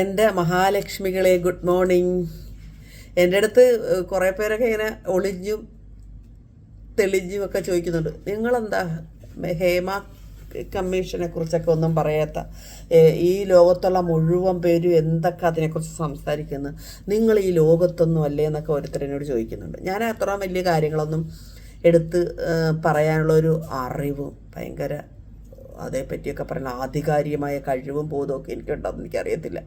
എന്റെ മഹാലക്ഷ്മികളെ good morning. എന്റെ അടുത്ത് കുറേ പേരൊക്കെ ഇങ്ങനെ ഒളിഞ്ഞും തെളിഞ്ഞും ഒക്കെ ചോദിക്കുന്നുണ്ട്. നിങ്ങളെന്താ ഹേമ കമ്മീഷനെ കുറിച്ചൊക്കെ ഒന്നും പറയാത്ത ഈ ലോകത്തുള്ള മുഴുവൻ പേരും എന്തൊക്കെ അതിനെക്കുറിച്ച് സംസാരിക്കുന്നു? നിങ്ങൾ ഈ ലോകത്തൊന്നും അല്ലേ എന്നൊക്കെ ഓരോരുത്തരനോട് ചോദിക്കുന്നുണ്ട്. ഞാൻ അത്ര വലിയ കാര്യങ്ങളൊന്നും എടുത്ത് പറയാനുള്ള പറയാനുള്ളൊരു അറിവും ഭയങ്കര അതേപ്പറ്റിയൊക്കെ പറയുന്ന ആധികാരികമായ കഴിവും ബോധമൊക്കെ എനിക്കുണ്ടോയെന്ന് എനിക്കറിയത്തില്ല.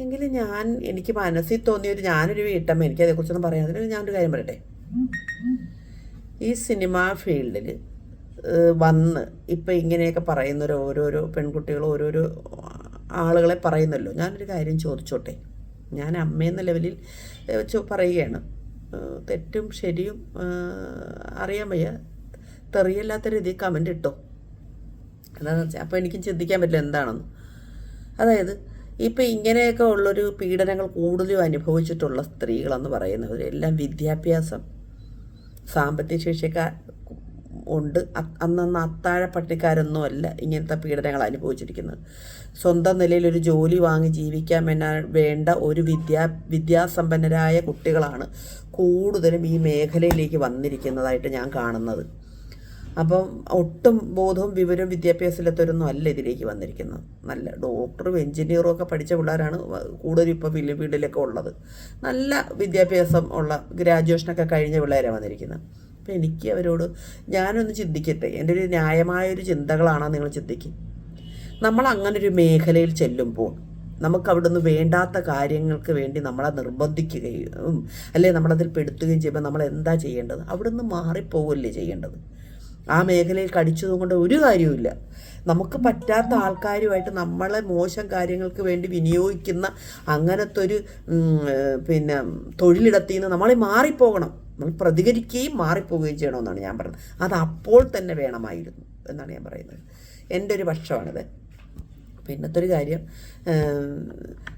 എങ്കിലും ഞാൻ എനിക്ക് മനസ്സിൽ തോന്നിയൊരു ഞാനൊരു വീട്ടമ്മ എനിക്ക് അതേക്കുറിച്ചൊന്നും പറയാതിന് ഞാനൊരു കാര്യം പറയട്ടെ. ഈ സിനിമാ ഫീൽഡിൽ വന്ന് ഇപ്പം ഇങ്ങനെയൊക്കെ പറയുന്നൊരു ഓരോരോ പെൺകുട്ടികൾ ഓരോരോ ആളുകളെ പറയുന്നല്ലോ. ഞാനൊരു കാര്യം ചോദിച്ചോട്ടെ. ഞാൻ അമ്മയെന്ന ലെവലിൽ വെച്ച് പറയുകയാണ്. തെറ്റും ശരിയും അറിയാൻ വയ്യ. തെറിയല്ലാത്ത രീതിയിൽ കമന്റ് ഇട്ടോ? എന്താണെന്ന് വെച്ചാൽ അപ്പോൾ എനിക്ക് ചിന്തിക്കാൻ പറ്റില്ല എന്താണെന്ന്. അതായത് ഇപ്പം ഇങ്ങനെയൊക്കെ ഉള്ളൊരു പീഡനങ്ങൾ കൂടുതലും അനുഭവിച്ചിട്ടുള്ള സ്ത്രീകളെന്ന് പറയുന്നവർ എല്ലാം വിദ്യാഭ്യാസം. സാമ്പത്തിക ശേഷിക്കാർ ഉണ്ട്. അന്നന്ന് അത്താഴ പട്ടിക്കാരൊന്നും അല്ല ഇങ്ങനത്തെ പീഡനങ്ങൾ അനുഭവിച്ചിരിക്കുന്നത്. സ്വന്തം നിലയിൽ ഒരു ജോലി വാങ്ങി ജീവിക്കാൻ വേണ്ട ഒരു വിദ്യാ വിദ്യാസമ്പന്നരായ കുട്ടികളാണ് കൂടുതലും ഈ മേഖലയിലേക്ക് വന്നിരിക്കുന്നതായിട്ട് ഞാൻ കാണുന്നത്. അപ്പം ഒട്ടും ബോധവും വിവരവും വിദ്യാഭ്യാസമില്ലാത്തവരൊന്നും അല്ല ഇതിലേക്ക് വന്നിരിക്കുന്നത്. നല്ല ഡോക്ടറും എഞ്ചിനീയറും ഒക്കെ പഠിച്ച പിള്ളേരാണ് കൂടുതലും ഇപ്പോൾ ഫിലിം വീട്ടിലൊക്കെ ഉള്ളത്. നല്ല വിദ്യാഭ്യാസം ഉള്ള ഗ്രാജുവേഷനൊക്കെ കഴിഞ്ഞ പിള്ളേരാണ് വന്നിരിക്കുന്നത്. അപ്പം എനിക്ക് അവരോട് ഞാനൊന്ന് ചിന്തിക്കട്ടെ. എന്റെ ഒരു ന്യായമായൊരു ചിന്തകളാണോ നിങ്ങൾ ചിന്തിക്കും. നമ്മൾ അങ്ങനൊരു മേഖലയിൽ ചെല്ലുമ്പോൾ നമുക്ക് അവിടുന്ന് വേണ്ടാത്ത കാര്യങ്ങൾക്ക് വേണ്ടി നമ്മളെ നിർബന്ധിക്കുകയും അല്ലെങ്കിൽ നമ്മളതിൽ പെടുത്തുകയും ചെയ്യുമ്പോൾ നമ്മൾ എന്താ ചെയ്യേണ്ടത്? അവിടുന്ന് മാറിപ്പോവല്ലേ ചെയ്യേണ്ടത്? ആ മേഖലയിൽ കടിച്ചതും കൊണ്ട് ഒരു കാര്യവുമില്ല. നമുക്ക് പറ്റാത്ത ആൾക്കാരുമായിട്ട് നമ്മളെ മോശം കാര്യങ്ങൾക്ക് വേണ്ടി വിനിയോഗിക്കുന്ന അങ്ങനത്തെ ഒരു പിന്നെ തൊഴിലിടത്തിൽ നിന്ന് നമ്മളെ മാറിപ്പോകണം. നമ്മൾ പ്രതികരിക്കുകയും മാറിപ്പോവുകയും ചെയ്യണമെന്നാണ് ഞാൻ പറയുന്നത് അത് അപ്പോൾ തന്നെ വേണമായിരുന്നു എന്നാണ് ഞാൻ പറയുന്നത്. എന്റെ ഒരു പക്ഷമാണിത്. പിന്നത്തെ ഒരു കാര്യം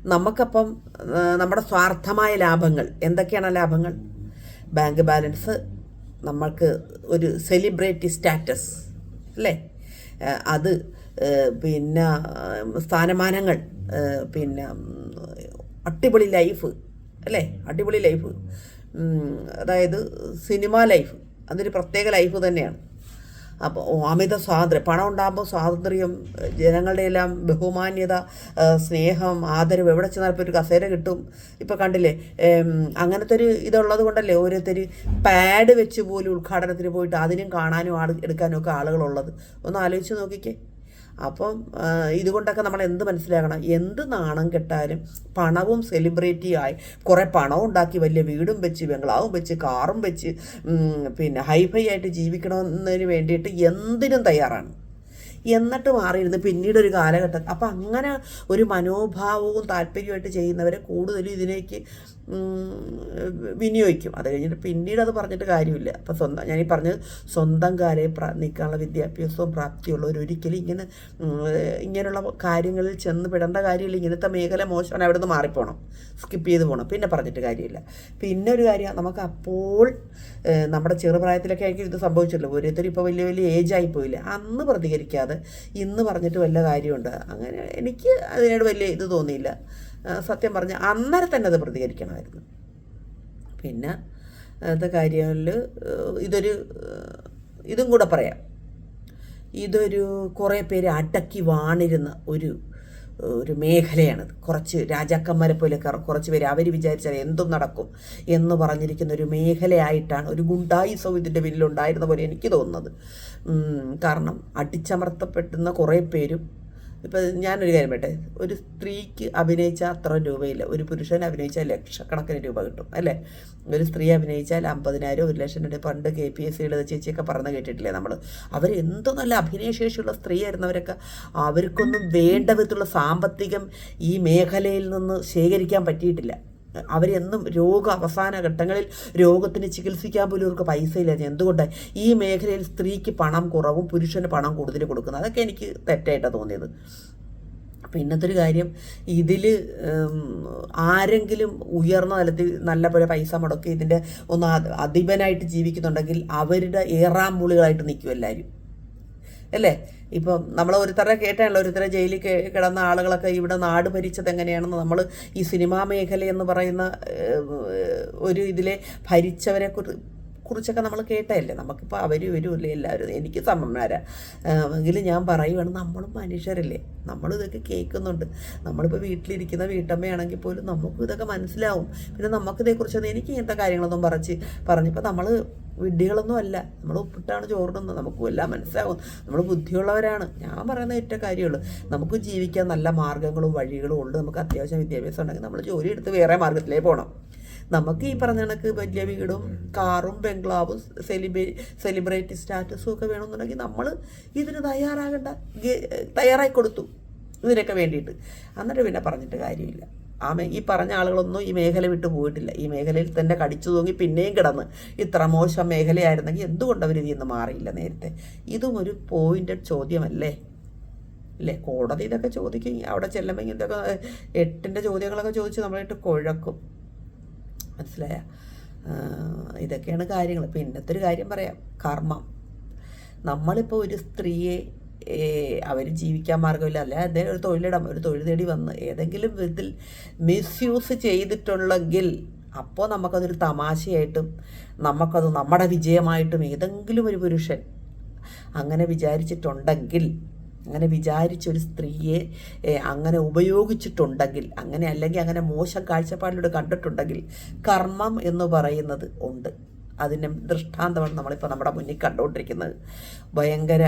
നമുക്കപ്പം നമ്മുടെ സ്വാർത്ഥമായ ലാഭങ്ങൾ. എന്തൊക്കെയാണ് ലാഭങ്ങൾ? ബാങ്ക് ബാലൻസ് നമ്മൾക്ക് ഒരു സെലിബ്രിറ്റി സ്റ്റാറ്റസ് അല്ലേ? അത് പിന്നെ സ്ഥാനമാനങ്ങൾ പിന്നെ അടിപൊളി ലൈഫ് അല്ലേ? അടിപൊളി ലൈഫ് അതായത് സിനിമ ലൈഫ് അതൊരു പ്രത്യേക ലൈഫ് തന്നെയാണ്. അപ്പോൾ അമിത സ്വാതന്ത്ര്യം പണം ഉണ്ടാകുമ്പോൾ സ്വാതന്ത്ര്യം ജനങ്ങളുടെ എല്ലാം ബഹുമാന്യത സ്നേഹം ആദരവ് എവിടെ ചെന്നാൽ ഒരു കസേര കിട്ടും. ഇപ്പോൾ കണ്ടില്ലേ അങ്ങനത്തെ ഒരു ഇതുള്ളത് കൊണ്ടല്ലേ ഓരോരുത്തർ പാഡ് വെച്ച് പോലും ഉദ്ഘാടനത്തിന് പോയിട്ട് അതിനും കാണാനും ആൾ എടുക്കാനും ഒക്കെ ആളുകളുള്ളത്. ഒന്ന് ആലോചിച്ച് നോക്കിക്കേ. അപ്പം ഇതുകൊണ്ടൊക്കെ നമ്മൾ എന്ത് മനസ്സിലാക്കണം? എന്ത് നാണം കെട്ടാലും പണവും സെലിബ്രിറ്റിയായി കുറേ പണവും ഉണ്ടാക്കി വലിയ വീടും വെച്ച് ബംഗ്ലാവും വെച്ച് കാറും വെച്ച് പിന്നെ ഹൈഫൈ ആയിട്ട് ജീവിക്കണമെന്നതിന് വേണ്ടിയിട്ട് എന്തിനും തയ്യാറാണ്. എന്നിട്ട് മാറിയിരുന്നു പിന്നീട് ഒരു കാലഘട്ടം. അപ്പം അങ്ങനെ ഒരു മനോഭാവവും താല്പര്യമായിട്ട് ചെയ്യുന്നവരെ കൂടുതലും ഇതിലേക്ക് വിനിയോഗിക്കും. അത് കഴിഞ്ഞിട്ട് പിന്നീട് അത് പറഞ്ഞിട്ട് കാര്യമില്ല. അപ്പം സ്വന്തം ഞാനീ പറഞ്ഞത് സ്വന്തം കാര്യം നിൽക്കാനുള്ള വിദ്യാഭ്യാസവും പ്രാപ്തിയുള്ളവർ ഒരിക്കലും ഇങ്ങനെ ഇങ്ങനെയുള്ള കാര്യങ്ങളിൽ ചെന്ന് പെടേണ്ട കാര്യമില്ല. ഇങ്ങനത്തെ മേഖല മോശമാണ് അവിടെ നിന്ന് മാറിപ്പോണം. സ്കിപ്പ് ചെയ്ത് പോകണം പിന്നെ പറഞ്ഞിട്ട് കാര്യമില്ല. പിന്നെ ഒരു കാര്യം നമുക്ക് അപ്പോൾ നമ്മുടെ ചെറുപ്രായത്തിലൊക്കെ ആയിരിക്കും ഇത് സംഭവിച്ചല്ലോ. ഓരോരുത്തർ ഇപ്പോൾ വലിയ വലിയ ഏജ് ആയിപ്പോയില്ല അന്ന് പ്രതികരിക്കാതെ ഇന്ന് പറഞ്ഞിട്ട് വല്ല കാര്യമുണ്ട്? അങ്ങനെ എനിക്ക് അതിനോട് വലിയ ഇത് തോന്നിയില്ല. സത്യം പറഞ്ഞാൽ അന്നേരം തന്നെ അത് പ്രതികരിക്കണമായിരുന്നു. പിന്നെ അത് കാര്യങ്ങളിൽ ഇതൊരു ഇതും കൂടെ പറയാം. ഇതൊരു കുറേ പേര് അടക്കി വാണിരുന്ന ഒരു ഒരു മേഖലയാണിത്. കുറച്ച് രാജാക്കന്മാരെ പോലെ കുറച്ച് പേര് അവർ വിചാരിച്ചാൽ എന്തും നടക്കും എന്ന് പറഞ്ഞിരിക്കുന്ന ഒരു മേഖലയായിട്ടാണ് ഒരു ഗുണ്ടായിസവും ഇതിന്റെ പിന്നിലുണ്ടായിരുന്ന പോലെ എനിക്ക് തോന്നുന്നത്. കാരണം അടിച്ചമർത്തപ്പെടുന്ന കുറേ പേരും ഇപ്പം ഞാനൊരു കാര്യം പറയട്ടെ. ഒരു സ്ത്രീക്ക് അഭിനയിച്ചാൽ അത്ര രൂപയില്ല. ഒരു പുരുഷൻ അഭിനയിച്ചാൽ ലക്ഷക്കണക്കിന് രൂപ കിട്ടും അല്ലേ? ഒരു സ്ത്രീ അഭിനയിച്ചാൽ അമ്പതിനായിരം ഒരു ലക്ഷം രൂപ. പണ്ട് കെ പി എസ് സിയുടെ ചേച്ചിയൊക്കെ പറഞ്ഞു കേട്ടിട്ടില്ലേ നമ്മൾ അവർ എന്തോ നല്ല അഭിനയശേഷിയുള്ള സ്ത്രീ ആയിരുന്നവരൊക്കെ അവർക്കൊന്നും വേണ്ട വിധത്തിലുള്ള സാമ്പത്തികം ഈ മേഖലയിൽ നിന്ന് ശേഖരിക്കാൻ പറ്റിയിട്ടില്ല. അവരെന്നും രോഗ അവസാന ഘട്ടങ്ങളിൽ രോഗത്തിന് ചികിത്സിക്കാൻ പോലും അവർക്ക് പൈസ ഇല്ല എന്തുകൊണ്ട് ഈ മേഖലയിൽ സ്ത്രീക്ക് പണം കുറവും പുരുഷന് പണം കൂടുതൽ കൊടുക്കുന്നത്? അതൊക്കെ എനിക്ക് തെറ്റായിട്ടാണ് തോന്നിയത്. പിന്നത്തെ ഒരു കാര്യം ഇതിൽ ആരെങ്കിലും ഉയർന്ന തലത്തിൽ നല്ല പോലെ പൈസ മുടക്കി ഇതിന്റെ ഒന്ന് അധിപനായിട്ട് ജീവിക്കുന്നുണ്ടെങ്കിൽ അവരുടെ ഏറാമ്പുളികളായിട്ട് നിൽക്കും എല്ലാവരും അല്ലേ? ഇപ്പം നമ്മൾ ഒരുത്തരെ കേട്ടാണല്ലോ ഒരുത്തരെ ജയിലിൽ കിടന്ന ആളുകളൊക്കെ ഇവിടെ നാട് ഭരിച്ചത് എങ്ങനെയാണെന്ന് നമ്മൾ ഈ സിനിമാ മേഖല എന്ന് പറയുന്ന ഒരു ഇതിലെ ഭരിച്ചവരെ കുറിച്ചൊക്കെ നമ്മൾ കേട്ടതല്ലേ? നമുക്കിപ്പോൾ അവർ വരുമല്ലേ എല്ലാവരും എനിക്ക് സമന്മാരാ. എങ്കിലും ഞാൻ പറയുവാണ് നമ്മളും മനുഷ്യരല്ലേ? നമ്മൾ ഇതൊക്കെ കേൾക്കുന്നുണ്ട്. നമ്മളിപ്പോൾ വീട്ടിലിരിക്കുന്ന വീട്ടമ്മയാണെങ്കിൽ പോലും നമുക്കും ഇതൊക്കെ മനസ്സിലാവും. പിന്നെ നമുക്കിതേക്കുറിച്ചൊന്നും എനിക്ക് ഇങ്ങനത്തെ കാര്യങ്ങളൊന്നും പറച്ച് പറഞ്ഞപ്പോൾ നമ്മൾ വിഡ്ഢികളൊന്നും അല്ല. നമ്മൾ ഉപ്പിട്ടാണ് ചോറിടുന്നത്. നമുക്കും എല്ലാം മനസ്സിലാവും നമ്മൾ ബുദ്ധിയുള്ളവരാണ്. ഞാൻ പറയുന്ന ഏറ്റവും കാര്യമുള്ളൂ. നമുക്ക് ജീവിക്കാൻ നല്ല മാർഗങ്ങളും വഴികളും ഉണ്ട്. നമുക്ക് അത്യാവശ്യം വിദ്യാഭ്യാസം ഉണ്ടെങ്കിൽ നമ്മൾ ജോലി എടുത്ത് വേറെ മാർഗത്തിലേക്ക് പോകണം നമുക്ക് ഈ പറഞ്ഞ കണക്ക് വലിയ വീടും കാറും ബംഗ്ലാവും സെലിബ്രേ സെലിബ്രിറ്റി സ്റ്റാറ്റസും ഒക്കെ വേണമെന്നുണ്ടെങ്കിൽ നമ്മൾ ഇതിന് തയ്യാറാകേണ്ട തയ്യാറായി കൊടുത്തു. ഇതിനൊക്കെ വേണ്ടിയിട്ട്. എന്നിട്ട് പിന്നെ പറഞ്ഞിട്ട് കാര്യമില്ല. ആ ഈ പറഞ്ഞ ആളുകളൊന്നും ഈ മേഖല വിട്ട് പോയിട്ടില്ല. ഈ മേഖലയിൽ തന്നെ കടിച്ചു തൂങ്ങി പിന്നെയും കിടന്ന് ഇത്ര മോശം മേഖലയായിരുന്നെങ്കിൽ എന്തുകൊണ്ട് അവർ ഇതിൽ നിന്ന് മാറിയില്ല നേരത്തെ? ഇതും ഒരു പോയിന്റഡ് ചോദ്യമല്ലേ? അല്ലേ? കോടതി ഇതൊക്കെ ചോദിക്കും. അവിടെ ചെല്ലുമ്പോൾ ഇതൊക്കെ എട്ടിന്റെ ചോദ്യങ്ങളൊക്കെ ചോദിച്ച് നമ്മളായിട്ട് കുഴക്കും. മനസ്സിലായ? ഇതൊക്കെയാണ് കാര്യങ്ങൾ പിന്നത്തെ ഒരു കാര്യം പറയാം. കർമ്മം. നമ്മളിപ്പോൾ ഒരു സ്ത്രീയെ അവർ ജീവിക്കാൻ മാർഗമില്ല അല്ലെ അദ്ദേഹം ഒരു തൊഴിലിടം ഒരു തൊഴിൽ തേടി വന്ന് ഏതെങ്കിലും വിധത്തിൽ മിസ്യൂസ് ചെയ്തിട്ടുള്ളെങ്കിൽ അപ്പോൾ നമുക്കതൊരു തമാശയായിട്ടും നമുക്കത് നമ്മുടെ വിജയമായിട്ടും ഏതെങ്കിലും ഒരു പുരുഷൻ അങ്ങനെ വിചാരിച്ചിട്ടുണ്ടെങ്കിൽ അങ്ങനെ വിചാരിച്ചൊരു സ്ത്രീയെ അങ്ങനെ ഉപയോഗിച്ചിട്ടുണ്ടെങ്കിൽ അങ്ങനെ അല്ലെങ്കിൽ അങ്ങനെ മോശം കാഴ്ചപ്പാടിലൂടെ കണ്ടിട്ടുണ്ടെങ്കിൽ കർമ്മം എന്ന് പറയുന്നത് ഉണ്ട്. അതിന്റെ ദൃഷ്ടാന്തമാണ് നമ്മളിപ്പോൾ നമ്മുടെ മുന്നിൽ കണ്ടുകൊണ്ടിരിക്കുന്നത്. ഭയങ്കര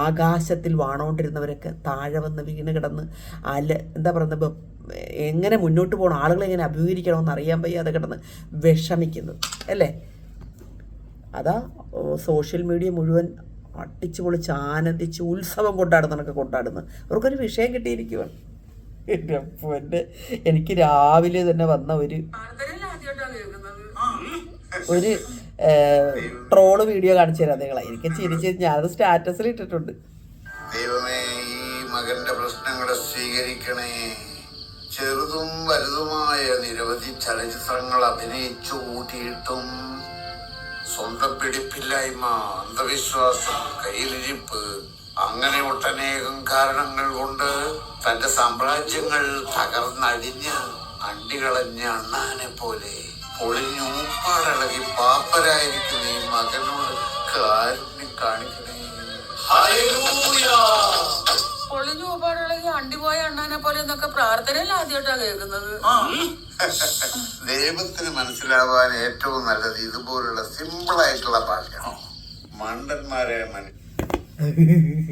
ആകാശത്തിൽ വാണോണ്ടിരുന്നവരൊക്കെ താഴെ വന്ന് വീണ് കിടന്ന് അല എന്താ പറയുന്നത് എങ്ങനെ മുന്നോട്ട് പോകണം ആളുകളെ എങ്ങനെ അഭിമുഖീകരിക്കണമെന്ന് അറിയാൻ വയ്യാതെ കിടന്ന് വിഷമിക്കുന്നത് അല്ലേ? അതാ സോഷ്യൽ മീഡിയ മുഴുവൻ അട്ടിച്ചു പൊളിച്ച് ആനന്ദിച്ച് ഉത്സവം കൊണ്ടാടുന്നതൊക്കെ കൊണ്ടാടുന്നു അവർക്കൊരു വിഷയം കിട്ടിയിരിക്കുവാണ്. എന്റെ എനിക്ക് രാവിലെ തന്നെ വന്ന ഒരു ഒരു ട്രോൾ വീഡിയോ കാണിച്ചു തരാം നിങ്ങളെ. എനിക്ക് ചിരിച്ച് ഞാനത് സ്റ്റാറ്റസിൽ ഇട്ടിട്ടുണ്ട്. ദൈവമേ ഈ മകന്റെ പ്രശ്നങ്ങളെ സ്വീകരിക്കണേ. ചെറുതും വലുതുമായ നിരവധി ചലച്ചിത്രങ്ങൾ അഭിനയിച്ചു കൂട്ടിയിട്ടും സ്വന്തം പിടിപ്പില്ലായ്മ അന്ധവിശ്വാസം കയ്യിലിരിപ്പ് അങ്ങനെ ഒട്ടനേകം കാരണങ്ങൾ കൊണ്ട് തന്റെ സാമ്രാജ്യങ്ങൾ തകർന്നടിഞ്ഞ് അണ്ടികളഞ്ഞ അണ്ണാനെ പോലെ പൊളിഞ്ഞൂപ്പാടിളകി പാപ്പരായിരിക്കുന്ന ഈ മകനോട് കാരുണ്യം കാണിക്കണേ. ഹല്ലേലൂയ. പൊളിഞ്ഞു പോകാനുള്ളത് അണ്ടിപോയ അണ്ണാനെ പോലെ എന്നൊക്കെ പ്രാർത്ഥനയിൽ ആദ്യമായിട്ടാ കേൾക്കുന്നത്. ദൈവത്തിന് മനസ്സിലാവാൻ ഏറ്റവും നല്ലത് ഇതുപോലുള്ള സിമ്പിൾ ആയിട്ടുള്ള പാട്ടാണ് മണ്ടന്മാരെ മനസ്സിലാക്കി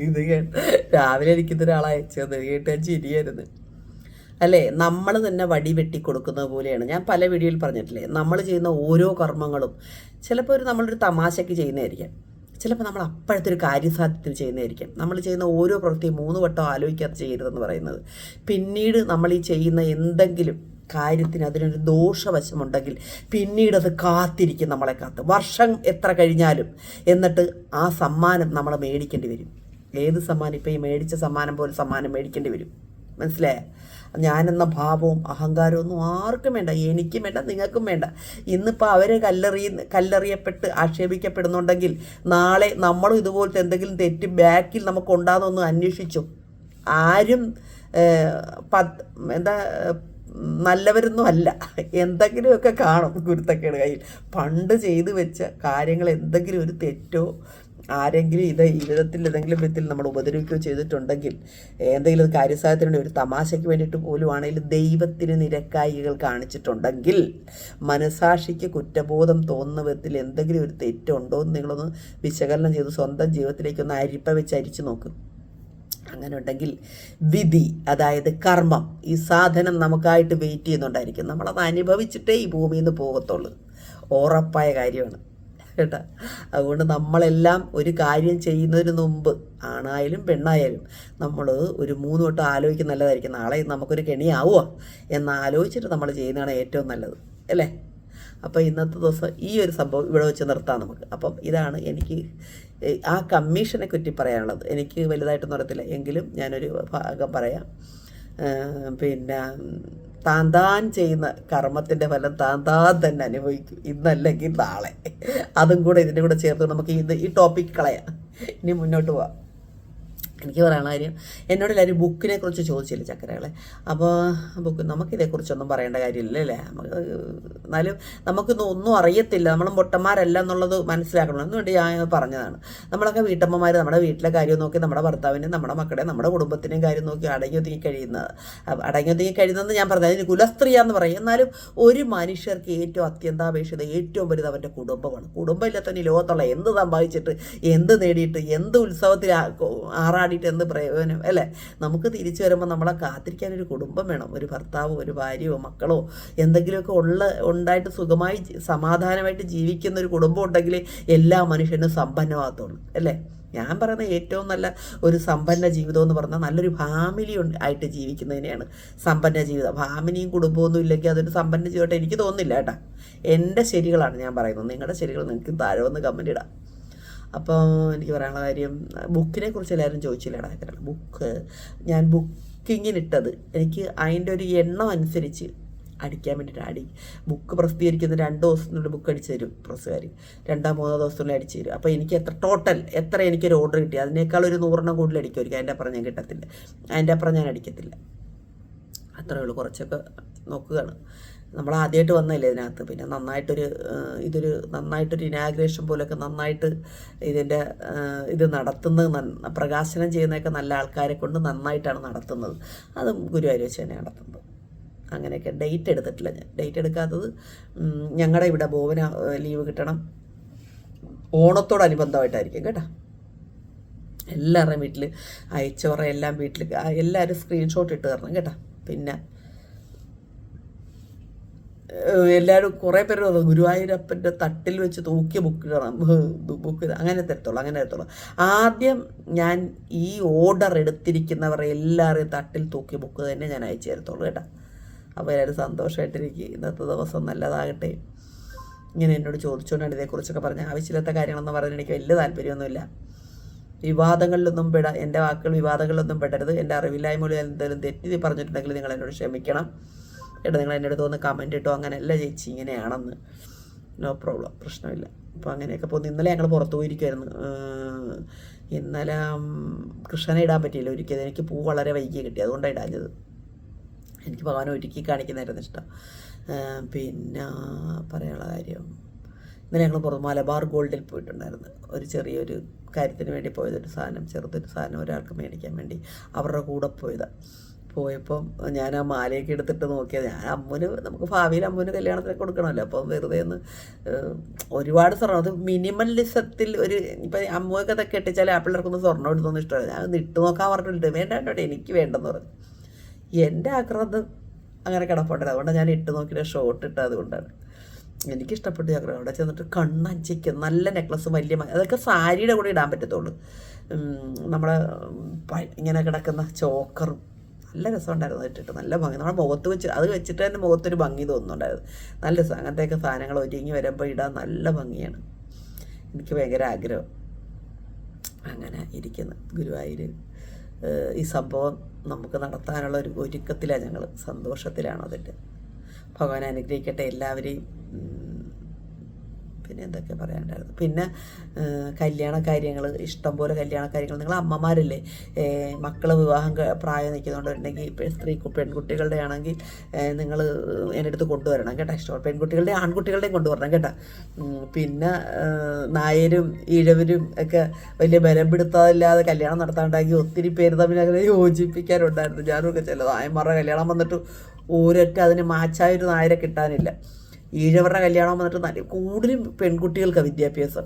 ഇത് കേട്ട് രാവിലെ എനിക്കിത് ഒരാൾ അയച്ചത് കേട്ട് ഞാൻ ചിരിയായിരുന്നു. അല്ലേ? നമ്മൾ തന്നെ വടി വെട്ടി കൊടുക്കുന്നത് പോലെയാണ്. ഞാൻ പല വീഡിയോയിൽ പറഞ്ഞിട്ടില്ലേ നമ്മൾ ചെയ്യുന്ന ഓരോ കർമ്മങ്ങളും ചിലപ്പോൾ ഒരു നമ്മളൊരു തമാശയ്ക്ക് ചെയ്യുന്നതായിരിക്കാം. ചിലപ്പോൾ നമ്മൾ അപ്പോഴത്തെ ഒരു കാര്യസാധ്യത്തിൽ ചെയ്യുന്നതായിരിക്കും. നമ്മൾ ചെയ്യുന്ന ഓരോ പ്രവൃത്തിയും മൂന്ന് വട്ടം ആലോചിക്കാതെ ചെയ്യരുതെന്ന് പറയുന്നത്. പിന്നീട് നമ്മൾ ഈ ചെയ്യുന്ന എന്തെങ്കിലും കാര്യത്തിന് അതിനൊരു ദോഷവശമുണ്ടെങ്കിൽ പിന്നീട് അത് കാത്തിരിക്കും നമ്മളെ കാത്ത്. വർഷം എത്ര കഴിഞ്ഞാലും എന്നിട്ട് ആ സമ്മാനം നമ്മൾ മേടിക്കേണ്ടി വരും. ഏത് സമ്മാനം? ഇപ്പോൾ ഈ മേടിച്ച സമ്മാനം പോലെ സമ്മാനം മേടിക്കേണ്ടി വരും. മനസ്സിലായ? ഞാനെന്ന ഭാവവും അഹങ്കാരവും ഒന്നും ആർക്കും വേണ്ട എനിക്കും വേണ്ട നിങ്ങൾക്കും വേണ്ട. ഇന്നിപ്പോൾ അവരെ കല്ലെറിയ കല്ലെറിയപ്പെട്ട് ആക്ഷേപിക്കപ്പെടുന്നുണ്ടെങ്കിൽ നാളെ നമ്മളും ഇതുപോലത്തെ എന്തെങ്കിലും തെറ്റ് ബാക്കിൽ നമുക്ക് ഉണ്ടാകുന്നൊന്ന് അന്വേഷിച്ചു. ആരും പത് എന്താ നല്ലവരൊന്നും അല്ല. എന്തെങ്കിലുമൊക്കെ കാണും ഗുരുത്തക്കേട് കയ്യിൽ. പണ്ട് ചെയ്തു വെച്ച കാര്യങ്ങൾ എന്തെങ്കിലും ഒരു തെറ്റോ ആരെങ്കിലും ഇത് ഈ വിധത്തിൽ ഏതെങ്കിലും വിധത്തിൽ നമ്മൾ ഉപദ്രവിക്കുകയോ ചെയ്തിട്ടുണ്ടെങ്കിൽ എന്തെങ്കിലും കാര്യസാധ്യത്തിന് ഒരു തമാശയ്ക്ക് വേണ്ടിയിട്ട് പോലും ആണെങ്കിലും ദൈവത്തിന് നിരക്കായികൾ കാണിച്ചിട്ടുണ്ടെങ്കിൽ മനസാക്ഷിക്ക് കുറ്റബോധം തോന്നുന്ന വിധത്തിൽ എന്തെങ്കിലും ഒരു തെറ്റുണ്ടോ എന്ന് നിങ്ങളൊന്ന് വിശകലനം ചെയ്ത് സ്വന്തം ജീവിതത്തിലേക്ക് ഒന്ന് അരിപ്പ വെച്ച് അരിച്ചു നോക്കും. അങ്ങനെ ഉണ്ടെങ്കിൽ വിധി അതായത് കർമ്മം ഈ സാധനം നമുക്കായിട്ട് വെയിറ്റ് ചെയ്യുന്നുണ്ടായിരിക്കും. നമ്മളത് അനുഭവിച്ചിട്ടേ ഈ ഭൂമിയിൽ നിന്ന് പോകത്തുള്ളൂ. ഉറപ്പായ കാര്യമാണ്. കേട്ടോ. അതുകൊണ്ട് നമ്മളെല്ലാം ഒരു കാര്യം ചെയ്യുന്നതിന് മുമ്പ് ആണായാലും പെണ്ണായാലും നമ്മൾ ഒരു മൂന്ന് വട്ടം ആലോചിക്കുന്ന നല്ലതായിരിക്കും. നാളെ നമുക്കൊരു കെണിയാവുമോ എന്ന് ആലോചിച്ചിട്ട് നമ്മൾ ചെയ്യുന്നതാണ് ഏറ്റവും നല്ലത്. അല്ലേ? അപ്പോൾ ഇന്നത്തെ ദിവസം ഈ ഒരു സംഭവം ഇവിടെ വെച്ച് നിർത്താം നമുക്ക്. അപ്പം ഇതാണ് എനിക്ക് ആ കമ്മീഷനെ പറ്റി പറയാനുള്ളത്. എനിക്ക് വലുതായിട്ടൊന്നും അറിയത്തില്ല. എങ്കിലും ഞാനൊരു ഭാഗം പറയാം. പിന്നെ താൻ താൻ ചെയ്യുന്ന കർമ്മത്തിന്റെ ഫലം താൻ താൻ തന്നെ അനുഭവിക്കും. ഇന്നല്ലെങ്കിൽ നാളെ. അതും കൂടെ ഇതിന്റെ കൂടെ ചേർത്ത് നമുക്ക് ഇത് ഈ ടോപ്പിക് കളയാം. ഇനി മുന്നോട്ട് പോവാം. എനിക്ക് പറയാനുള്ള കാര്യം എന്നോട് എല്ലാവരും ബുക്കിനെ കുറിച്ച് ചോദിച്ചില്ല ചക്കരകളെ? അപ്പോൾ ബുക്ക് നമുക്കിതേക്കുറിച്ചൊന്നും പറയേണ്ട കാര്യമില്ല അല്ലേ? നമുക്ക് എന്നാലും നമുക്കൊന്നും ഒന്നും അറിയത്തില്ല. നമ്മൾ മുട്ടന്മാരല്ല എന്നുള്ളത് മനസ്സിലാക്കണം. എന്നുവേണ്ടി ഞാൻ പറഞ്ഞതാണ്? നമ്മളൊക്കെ വീട്ടമ്മമാർ നമ്മുടെ വീട്ടിലെ കാര്യം നോക്കി നമ്മുടെ ഭർത്താവിനെയും നമ്മുടെ മക്കളുടെയും നമ്മുടെ കുടുംബത്തിനെയും കാര്യം നോക്കി അടങ്ങി ഒതുങ്ങി കഴിയുന്നത്. അടങ്ങി ഒതുങ്ങി കഴിയുന്നതെന്ന് ഞാൻ പറഞ്ഞത് അതിന് കുലസ്ത്രീയ എന്ന് പറയും. എന്നാലും ഒരു മനുഷ്യർക്ക് ഏറ്റവും അത്യന്താപേക്ഷിത ഏറ്റവും വലുത് അവന്റെ കുടുംബമാണ്. ഈ ലോകത്തുള്ള എന്ത് സമ്പാദിച്ചിട്ട് എന്ത് നേടിയിട്ട് എന്ത് ഉത്സവത്തിൽ ആ- ആറാടിയിട്ട് എന്ത് പ്രയോജനം? അല്ലേ? നമുക്ക് തിരിച്ചു വരുമ്പോൾ നമ്മളെ കാത്തിരിക്കാൻ ഒരു കുടുംബം വേണം. ഒരു ഭർത്താവോ ഒരു ഭാര്യയോ മക്കളോ എന്തെങ്കിലുമൊക്കെ ഉള്ള ഉണ്ടായിട്ട് സുഖമായി സമാധാനമായിട്ട് ജീവിക്കുന്ന ഒരു കുടുംബം ഉണ്ടെങ്കിൽ എല്ലാ മനുഷ്യനും സമ്പന്നമാകത്തുള്ളൂ. അല്ലേ? ഞാൻ പറയുന്ന ഏറ്റവും നല്ല ഒരു സമ്പന്ന ജീവിതം എന്ന് പറഞ്ഞാൽ നല്ലൊരു ഫാമിലി ആയിട്ട് ജീവിക്കുന്നതിനെയാണ് സമ്പന്ന ജീവിതം. ഫാമിലിയും കുടുംബമൊന്നും ഇല്ലെങ്കിൽ അതൊരു സമ്പന്ന ജീവിതമായിട്ട് എനിക്ക് തോന്നുന്നില്ല കേട്ടാ. എന്റെ ശരികളാണ് ഞാൻ പറയുന്നത്. നിങ്ങളുടെ ശരികൾ നിങ്ങൾക്ക് താഴെ വന്ന് കമന്റ് ഇടാം. അപ്പോൾ എനിക്ക് പറയാനുള്ള കാര്യം ബുക്കിനെ കുറിച്ച് എല്ലാവരും ചോദിച്ചില്ലടാ കാരണം ബുക്ക്. ഞാൻ ബുക്കിങ്ങിനിട്ടത് എനിക്ക് അതിന്റെ ഒരു എണ്ണം അനുസരിച്ച് അടിക്കാൻ വേണ്ടിയിട്ട് അടി. ബുക്ക് പ്രസിദ്ധീകരിക്കുന്ന രണ്ട് ദിവസത്തിനുള്ളിൽ ബുക്ക് അടിച്ച് തരും പ്രസ്സുകാർ രണ്ടോ മൂന്നോ ദിവസത്തിനുള്ളിൽ അടിച്ച് തരും. അപ്പോൾ എനിക്ക് എത്ര ടോട്ടൽ എത്ര എനിക്കൊരു ഓർഡർ കിട്ടി അതിനേക്കാൾ ഒരു നൂറെണ്ണം കൂടുതൽ അടിക്കുമായിരിക്കും. അതിന്റെ അപ്പുറം ഞാൻ കിട്ടത്തില്ല. അതിന്റെ അപ്പുറം ഞാൻ അടിക്കത്തില്ല. അത്രേ ഉള്ളൂ കുറച്ചൊക്കെ നോക്കുകയാണ്. നമ്മൾ ആദ്യമായിട്ട് വന്നതല്ലേ ഇതിനകത്ത്. പിന്നെ നന്നായിട്ടൊരു ഇതൊരു നന്നായിട്ടൊരു ഇനാഗ്രേഷൻ പോലെയൊക്കെ നന്നായിട്ട് ഇതിന്റെ ഇത് നടത്തുന്നത് പ്രകാശനം ചെയ്യുന്നതൊക്കെ നല്ല ആൾക്കാരെ കൊണ്ട് നന്നായിട്ടാണ് നടത്തുന്നത്. അതും ഗുരുവായൂർ വെച്ച് തന്നെ നടത്തുന്നത്. അങ്ങനെയൊക്കെ ഡേറ്റ് എടുത്തിട്ടില്ല ഞാൻ. ഡേറ്റ് എടുക്കാത്തത് ഞങ്ങളുടെ ഇവിടെ ബോവന ലീവ് കിട്ടണം. ഓണത്തോടനുബന്ധമായിട്ടായിരിക്കും കേട്ടോ. എല്ലാവരുടെയും വീട്ടിൽ അയച്ചവരുടെ എല്ലാം വീട്ടിൽ എല്ലാവരും സ്ക്രീൻഷോട്ട് ഇട്ട് തരണം കേട്ടോ. പിന്നെ എല്ലാവരും കുറേ പേര് ഗുരുവായൂരപ്പന്റെ തട്ടിൽ വെച്ച് തൂക്കി ബുക്ക് ഇടണം ബുക്ക് അങ്ങനെ തരത്തുള്ളൂ അങ്ങനെ തരത്തുള്ളൂ. ആദ്യം ഞാൻ ഈ ഓർഡർ എടുത്തിരിക്കുന്നവരെ എല്ലാവരെയും തട്ടിൽ തൂക്കി ബുക്ക് തന്നെ ഞാൻ അയച്ചു തരത്തുള്ളൂ കേട്ടോ. അപ്പോൾ എല്ലാവരും സന്തോഷമായിട്ടിരിക്കും ഇന്നത്തെ ദിവസം നല്ലതാകട്ടെ. ഇങ്ങനെ എന്നോട് ചോദിച്ചുകൊണ്ടാണ് ഇതേക്കുറിച്ചൊക്കെ പറഞ്ഞ ആവശ്യമില്ലാത്ത കാര്യങ്ങളെന്ന് പറഞ്ഞാൽ എനിക്ക് വലിയ താല്പര്യമൊന്നുമില്ല. വിവാദങ്ങളിലൊന്നും പെട എന്റെ വാക്കുകൾ വിവാദങ്ങളിലൊന്നും പെടരുത്. എന്റെ അറിവില്ലായ്മ എന്തെങ്കിലും തെറ്റി പറഞ്ഞിട്ടുണ്ടെങ്കിൽ നിങ്ങൾ എന്നോട് ക്ഷമിക്കണം. ഏട്ടാ നിങ്ങൾ എന്റെ അടുത്ത് വന്ന് കമന്റ് ഇട്ടോ അങ്ങനെയല്ല ചേച്ചി ഇങ്ങനെയാണെന്ന്. നോ പ്രോബ്ലം പ്രശ്നമില്ല. അപ്പോൾ അങ്ങനെയൊക്കെ പോകുന്നു. ഇന്നലെ ഞങ്ങൾ പുറത്തു പോയിരിക്കുമായിരുന്നു ഇന്നലെ കൃഷ്ണനെ ഇടാൻ പറ്റിയില്ല ഒരുക്കിയത് എനിക്ക് പൂ വളരെ വൈകി കിട്ടി അതുകൊണ്ടാണ് ഇടാഞ്ഞത്. എനിക്ക് ഭഗവാനെ ഒരുക്കി കാണിക്കുന്നതായിരുന്നു ഇഷ്ടം. പിന്നെ പറയാനുള്ള കാര്യം ഇന്നലെ ഞങ്ങൾ പുറത്ത് മലബാർ ഗോൾഡിൽ പോയിട്ടുണ്ടായിരുന്നു. ഒരു ചെറിയൊരു കാര്യത്തിന് വേണ്ടി പോയതൊരു സാധനം ചെറുതൊരു സാധനം ഒരാൾക്ക് മേടിക്കാൻ വേണ്ടി അവരുടെ കൂടെ പോയതാണ് പോയപ്പം ഞാൻ ആ മാലയൊക്കെ എടുത്തിട്ട് നോക്കിയത്. ഞാൻ അമ്മുന് നമുക്ക് ഭാവിയിൽ അമ്മുന് കല്യാണത്തിന് കൊടുക്കണമല്ലോ. അപ്പം വെറുതെ ഒന്ന് ഒരുപാട് സ്വർണം. അത് മിനിമലിസത്തിൽ ഒരു ഇപ്പം അമ്മുവൊക്കെ തൊക്കെ ഇട്ടിച്ചാൽ ആ പിള്ളേർക്കൊന്നും സ്വർണം എടുത്തൊന്നും ഇഷ്ടമല്ല. ഞാൻ ഇട്ട് നോക്കാൻ പറഞ്ഞിട്ടുണ്ട്. വേണ്ട കേട്ടോ എനിക്ക് വേണ്ടെന്ന് പറഞ്ഞു. എന്റെ ആഗ്രഹം അങ്ങനെ കിടപ്പുണ്ടത് അതുകൊണ്ടാണ് ഞാൻ ഇട്ട് നോക്കിയിട്ട് ഷോട്ട് ഇട്ടത് അതുകൊണ്ടാണ്. എനിക്കിഷ്ടപ്പെട്ടു ചക്രം അവിടെ ചെന്നിട്ട് കണ്ണഞ്ചിക്ക് നല്ല നെക്ലസ് വലിയ അതൊക്കെ സാരിയുടെ കൂടെ ഇടാൻ പറ്റത്തുള്ളൂ. പ- ഇങ്ങനെ കിടക്കുന്ന ചോക്കറും നല്ല രസമുണ്ടായിരുന്നു ഇട്ടിട്ട് നല്ല ഭംഗി. നമ്മുടെ മുഖത്ത് വെച്ച് അത് വെച്ചിട്ട് തന്നെ മുഖത്തൊരു ഭംഗി തോന്നുന്നുണ്ടായിരുന്നു. നല്ല രസം. അങ്ങനത്തെയൊക്കെ സാധനങ്ങൾ ഒരുങ്ങി വരുമ്പോൾ ഇടാൻ നല്ല ഭംഗിയാണ്. എനിക്ക് ഭയങ്കര ആഗ്രഹം. അങ്ങനെ ഇരിക്കുന്നു. ഗുരുവായൂർ ഈ സംഭവം നമുക്ക് നടത്താനുള്ള ഒരു ഒരുക്കത്തിലാണ് ഞങ്ങൾ സന്തോഷത്തിലാണ് അതിന്റെ ഭഗവാൻ അനുഗ്രഹിക്കട്ടെ എല്ലാവരെയും. പിന്നെ എന്തൊക്കെ പറയാനുണ്ടായിരുന്നു? പിന്നെ കല്യാണ കാര്യങ്ങൾ ഇഷ്ടംപോലെ കല്യാണ കാര്യങ്ങൾ നിങ്ങൾ അമ്മമാരല്ലേ? മക്കളെ വിവാഹം പ്രായം നിൽക്കുന്നുണ്ടെങ്കിൽ സ്ത്രീ പെൺകുട്ടികളുടെ ആണെങ്കിൽ നിങ്ങൾ എന്റെ അടുത്ത് കൊണ്ടുവരണം കേട്ടോ ഇഷ്ടം പെൺകുട്ടികളുടെ ആൺകുട്ടികളുടെയും കൊണ്ടുവരണം കേട്ടോ. പിന്നെ നായരും ഈഴവരും ഒക്കെ വലിയ ബലം പിടുത്തമില്ലാതെ കല്യാണം നടത്താണ്ടാക്കി ഒത്തിരി പേര് തമ്മിൽ അങ്ങനെ യോജിപ്പിക്കാനുണ്ടായിരുന്നു. ഞാനൊക്കെ ചില നായന്മാരുടെ കല്യാണം വന്നിട്ട് ഒരൊറ്റ അതിന് മാച്ചായൊരു നായരെ കിട്ടാനില്ല. ഈഴവരുടെ കല്യാണം വന്നിട്ട് നല്ല കൂടുതലും പെൺകുട്ടികൾക്കാണ് വിദ്യാഭ്യാസം.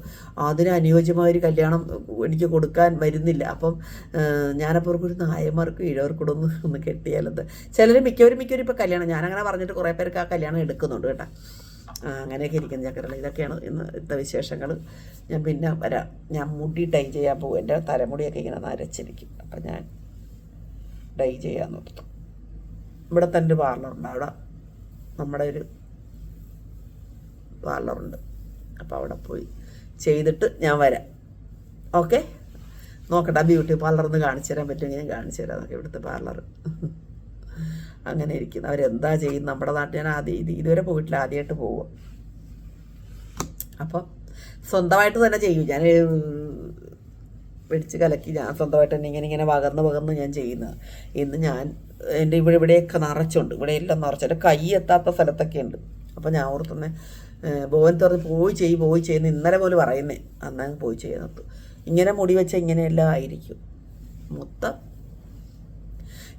അതിന് അനുയോജ്യമായ ഒരു കല്യാണം എനിക്ക് കൊടുക്കാൻ വരുന്നില്ല. അപ്പം ഞാനപ്പോൾ അവർക്കൊരു നായമാർക്കും ഈഴവർക്കൂടെ ഒന്ന് ഒന്ന് കെട്ടിയാലത് ചിലർ മിക്കവരും മിക്കവരും ഇപ്പോൾ കല്യാണം ഞാനങ്ങനെ പറഞ്ഞിട്ട് കുറേ പേർക്ക് ആ കല്യാണം എടുക്കുന്നുണ്ട് കേട്ടോ. അങ്ങനെയൊക്കെ ഇരിക്കുന്ന ചക്കരല്ല ഇതൊക്കെയാണ് ഇന്നത്തെ വിശേഷങ്ങൾ ഞാൻ പിന്നെ വരാം. ഞാൻ മുടി ഡൈ ചെയ്യാൻ പോകും എന്റെ തലമുടിയൊക്കെ ഇങ്ങനെ നരച്ചിരിക്കും. അപ്പം ഞാൻ ഡൈ ചെയ്യാൻ നോക്കി. ഇവിടെ തന്നെ ഒരു പാർലറുണ്ട്. അവിടെ നമ്മുടെ ഒരു പാർലറുണ്ട്. അപ്പോൾ അവിടെ പോയി ചെയ്തിട്ട് ഞാൻ വരാം. ഓക്കെ? നോക്കട്ടെ ബ്യൂട്ടി പാർലറിന്ന് കാണിച്ചു തരാൻ പറ്റുമെങ്കിൽ ഞാൻ കാണിച്ചു തരാം ഇവിടുത്തെ പാർലർ അങ്ങനെ ഇരിക്കുന്നു. അവരെന്താ ചെയ്യുന്നത്? നമ്മുടെ നാട്ടിൽ ഞാൻ ആദ്യം ഇത് ഇതുവരെ പോയിട്ടില്ല. ആദ്യമായിട്ട് പോവുക. അപ്പം സ്വന്തമായിട്ട് തന്നെ ചെയ്യും. ഞാൻ പിടിച്ച് കലക്കി. ഞാൻ സ്വന്തമായിട്ട് തന്നെ ഇങ്ങനെ ഇങ്ങനെ വകർന്ന് പകർന്ന് ഞാൻ ചെയ്യുന്നത്. ഇന്ന് ഞാൻ എന്റെ ഇവിടെ ഇവിടെയൊക്കെ നിറച്ചുണ്ട്. ഇവിടെ എല്ലാം നിറച്ച് എന്റെ കൈ എത്താത്ത സ്ഥലത്തൊക്കെ ഉണ്ട് അപ്പോൾ ഞാൻ ഓർത്തുന്നെ ഭുവൻ തുറന്ന് പോയി ചെയ്യ് പോയി ചെയ്യുന്ന ഇന്നലെ പോലും പറയുന്നേ. അന്നങ്ങ് പോയി ചെയ്യുന്നത് ഇങ്ങനെ മുടി വെച്ചാൽ ഇങ്ങനെയെല്ലാം ആയിരിക്കും. മൊത്തം.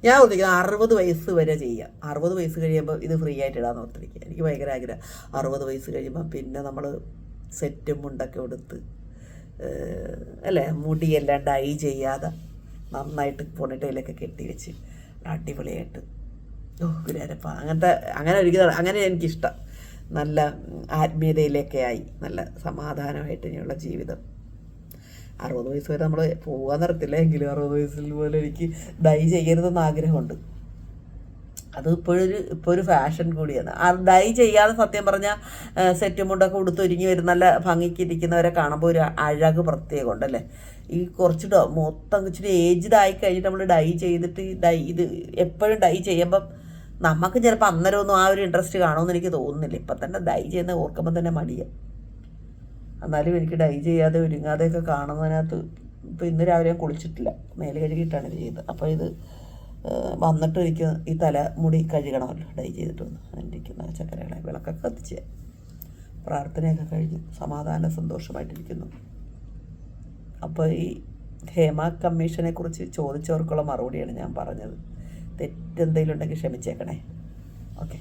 ഞാൻ ഓർത്തിരിക്കുന്നത് അറുപത് വയസ്സ് വരെ ചെയ്യാം അറുപത് വയസ്സ് കഴിയുമ്പോൾ ഇത് ഫ്രീ ആയിട്ട് ഇടാന്ന് ഓർത്തിരിക്കുക. എനിക്ക് ഭയങ്കര ആഗ്രഹം. അറുപത് വയസ്സ് കഴിയുമ്പോൾ പിന്നെ നമ്മൾ സെറ്റും മുണ്ടൊക്കെ എടുത്ത് അല്ലേ? മുടിയെല്ലാം ഡൈ ചെയ്യാതെ നന്നായിട്ട് പൊണിട്ടയിലൊക്കെ കെട്ടി വെച്ച് അടിപൊളിയായിട്ട്. ഓ ഗുരുപ്പ അങ്ങനത്തെ അങ്ങനെ ഒരിക്കലും അങ്ങനെ എനിക്കിഷ്ടം. നല്ല ആത്മീയതയിലൊക്കെ ആയി നല്ല സമാധാനമായിട്ട് ഇനിയുള്ള ജീവിതം. അറുപത് വയസ്സ് വരെ നമ്മൾ പോകാൻ നിർത്തില്ല. എങ്കിലും അറുപത് വയസ്സിൽ പോലെ എനിക്ക് ഡൈ ചെയ്യരുതെന്ന് ആഗ്രഹമുണ്ട്. അത് ഇപ്പോഴൊരു ഇപ്പോൾ ഒരു ഫാഷൻ കൂടിയാണ്. ആ ഡൈ ചെയ്യാതെ സത്യം പറഞ്ഞാൽ സെറ്റ് മുണ്ടൊക്കെ ഉടുത്തൊരുങ്ങി വരും. നല്ല ഭംഗിക്ക് ഇരിക്കുന്നവരെ കാണുമ്പോൾ ഒരു അഴക് പ്രത്യേകം ഉണ്ടല്ലേ ഈ കുറച്ച് മൊത്തം ഇച്ചിരി ഏജ്ഡ് ആയി കഴിഞ്ഞിട്ട് നമ്മൾ ഡൈ ചെയ്തിട്ട് ഡൈ ഇത് എപ്പോഴും ഡൈ ചെയ്യുമ്പം നമുക്ക് ചിലപ്പോൾ അന്നേരമൊന്നും ആ ഒരു ഇൻട്രസ്റ്റ് കാണുമെന്ന് എനിക്ക് തോന്നുന്നില്ല. ഇപ്പം തന്നെ ഡൈ ചെയ്യുന്ന ഓർക്കുമ്പോൾ തന്നെ മടിയാണ് എന്നാലും എനിക്ക് ഡൈ ചെയ്യാതെ ഒരുങ്ങാതെയൊക്കെ കാണുന്നതിനകത്ത് ഇപ്പോൾ ഇന്ന് രാവിലെ ഞാൻ കുളിച്ചിട്ടില്ല. മേൽ കഴുകിയിട്ടാണ് ഇത് ചെയ്തത് അപ്പോൾ ഇത് വന്നിട്ട് എനിക്ക് ഈ തല മുടി കഴുകണമല്ലോ ഡൈ ചെയ്തിട്ട് വന്ന്. അതിന്റെ ചക്കരകളെ വിളക്കൊക്കെ കത്തിച്ച് പ്രാർത്ഥനയൊക്കെ കഴിഞ്ഞു സമാധാന സന്തോഷമായിട്ടിരിക്കുന്നു. അപ്പോൾ ഈ ഹേമ കമ്മീഷനെക്കുറിച്ച് ചോദിച്ചവർക്കുള്ള മറുപടിയാണ് ഞാൻ പറഞ്ഞത്. തെറ്റെന്തെങ്കിലും ഉണ്ടെങ്കിൽ ക്ഷമിച്ചേക്കണേ. ഓക്കെ.